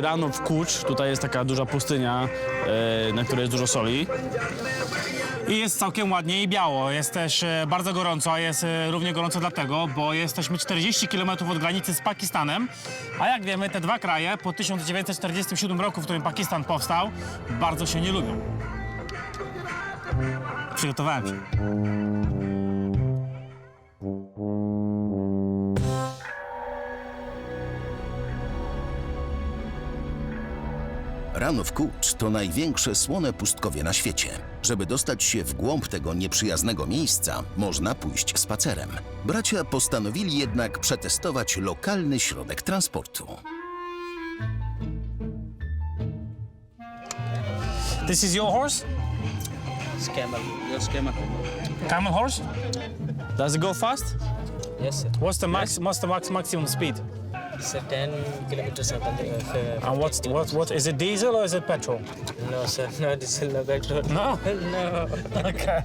Rano w Kucz, tutaj jest taka duża pustynia, e, na której jest dużo soli. I jest całkiem ładnie i biało. Jest też e, bardzo gorąco, a jest e, równie gorąco dlatego, bo jesteśmy 40 km od granicy z Pakistanem. A jak wiemy, te dwa kraje po 1947 roku, w którym Pakistan powstał, bardzo się nie lubią. Przygotowałem się. Ranów Kucz to największe słone pustkowie na świecie. Żeby dostać się w głąb tego nieprzyjaznego miejsca, można pójść spacerem. Bracia postanowili jednak przetestować lokalny środek transportu. This is your horse? Camel. Yes, camel. Camel horse? Does it go fast? Yes, sir. What's the max, what's the max maximum speed? It's a 10 kilometers up the uh, And what's, what, what, is it diesel or is it petrol? No, sir. No diesel, no petrol. No? no. Okay.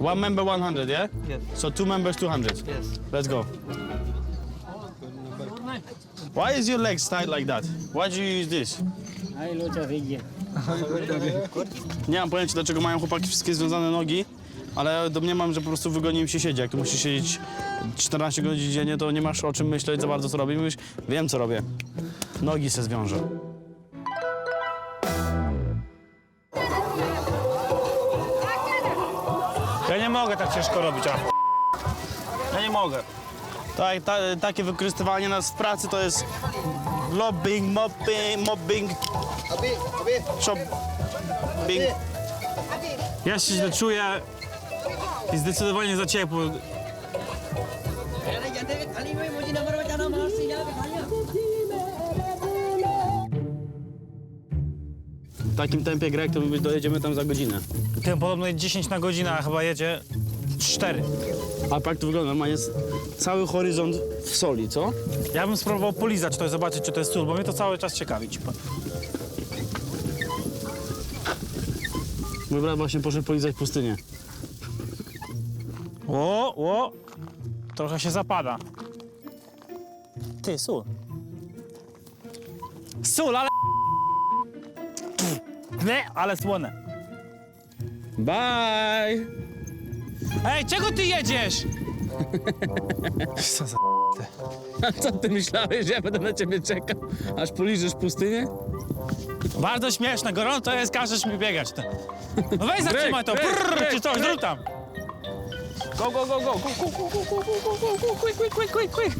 One member 100, yeah? Yes. So two members 200. Yes. Let's go. Why is your legs tight like that? Why do you use this? Nie mam pojęcia, dlaczego mają chłopaki wszystkie związane nogi, ale domniemam, że po prostu wygodnie im się siedzi. Jak tu musisz siedzieć 14 godzin dziennie, to nie masz o czym myśleć za bardzo, co robisz. Mówisz, wiem, co robię. Nogi se zwiążę. Ja nie mogę tak ciężko robić, Rafał. Ja nie mogę. Tak, ta, takie wykorzystywanie nas w pracy to jest lobbying, mobbing, mobbing, shopping. Ja się źle czuję i zdecydowanie za ciepło. W takim tempie grek to my dojedziemy tam za godzinę. Tym podobno jest 10 na godzinę, a chyba jedzie 4. A tak to wygląda, ma jest cały horyzont w soli, co? Ja bym spróbował polizać to i zobaczyć, czy to jest sól, bo mnie to cały czas ciekawi. ci powiem. Mój brat właśnie poszedł polizać pustynię. O, o, trochę się zapada. Ty, sól. Sól, ale... Nie, ale słone. Bye! Ej, czego ty jedziesz? Co za... A co ty myślałeś, że ja będę na ciebie czekał, aż poliżesz pustynię? Bardzo śmieszne, gorąco jest, każesz mi biegać. Ty. No weź zatrzymaj to, Brrr, czy coś, zrób tam. Go, go, go, go, go, go, go, go, go, go, go, go, quick, quick, quick, quick, quick.